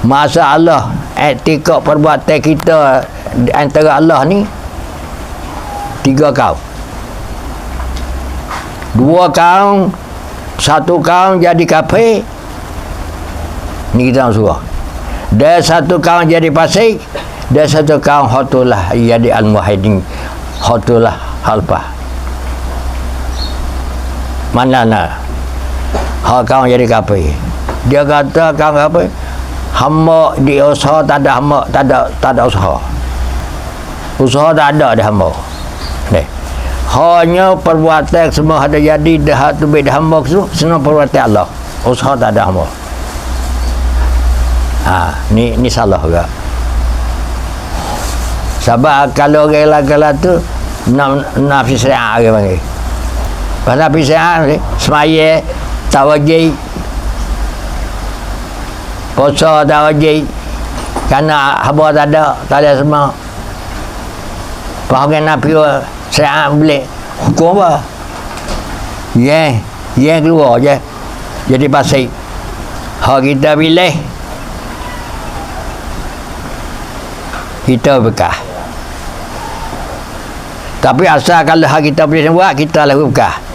masalah etika perbuatan kita antara Allah ni tiga kaum. Dua kaum satu kaum jadi kafir. Ni kita suruh. Dan satu kaum jadi fasik dan satu kaum hotulah jadi al-muhaidin hotulah halpah mana nak? Hak kaum jadi kafir. Dia kata kaum kafir hamba di usaha tak ada hamba tak ada tak ada usaha. Usaha tak ada di hamba. Ni. Hanya perbuatan semua ada jadi dah tu beda hamba tu semua perbuatan Allah. Usaha tak ada hamba. Ha ni ni salah juga. Sebab kalau orang lah tu nak nafsi saya orang panggil. Pasal nafsi saya semaya tawajih puasa tawajih kerana haba tak ada tak ada semua Pakai nabi saya boleh hukum apa? Ya, yeah, keluar je. Jadi pasal hak kita pilih kita bekah. Tapi asal kalau hak kita boleh buat, kita lah bekah.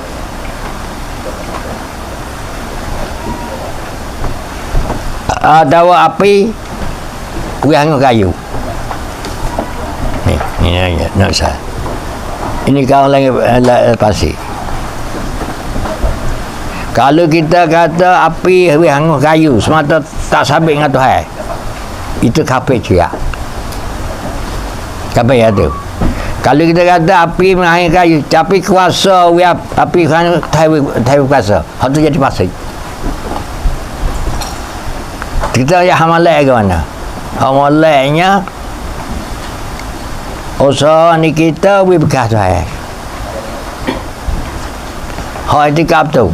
Ada api, kuih kayu. Ni, ni, ni, nak saya. Ini kawan lagi uh, pasir. Kalau kita kata api habis hangus kayu semata tak sabit dengan Tuhan. Itu kafir juga. Kafir ya tu. Kalau kita kata api mengakhir kayu, tapi kuasa api kan tak kuasa. Hak tu jadi pasir. Kita ya hamalai ke mana? Hamalainya usaha ni kita we bekas tu hai. Hak itikaf tu.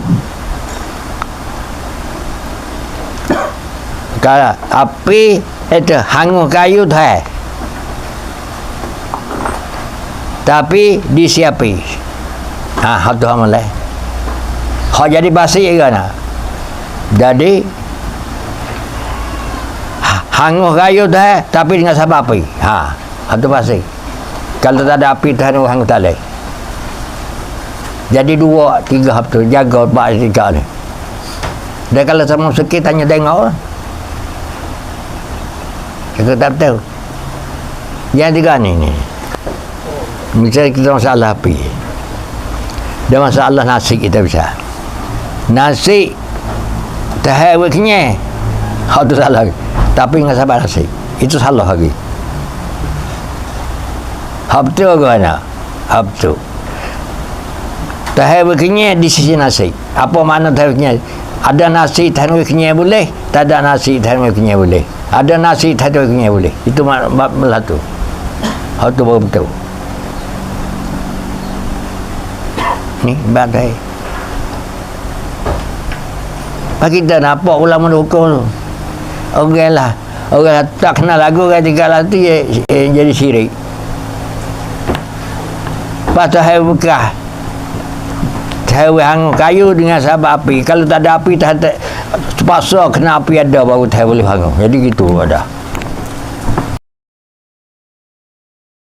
Kalau api itu hangus kayu tu. Tapi disiapi. Ha, hak tu hamalai. Hak jadi basi ke nak? Jadi hangus kayu tu hai, tapi dengan sabab api. Ha, hak tu basi. Kalau tak ada api Tuhan orang tak boleh. Jadi dua, tiga hab tu jaga bak tiga ni. Dan kalau sama sikit tanya tengok lah. Kita tak tahu. Yang tiga ni ni. Misalnya kita masalah api. Dan masalah nasi kita bisa. Nasi tak wiknya. Hak tu salah. Tapi dengan sabar nasi. Itu salah lagi. Habtu ke mana? Habtu. Tahir berkenyai di sisi nasi. Apa makna tahir berkenyai? Ada nasi tahir berkenyai boleh, tak ada nasi tahir berkenyai boleh. Ada nasi tahir berkenyai boleh. Itu makna tu. Habtu baru betul. Ni badai. Bagi kita nampak ulama hukum tu. Orang lah. Orang tak kenal lagu kan tiga lagu tu jadi syirik. Patah hai bekah. Hai hang kayu dengan sabab api. Kalau tak ada api tak ada terpaksa kena api ada baru tak boleh hang. Jadi gitu ada.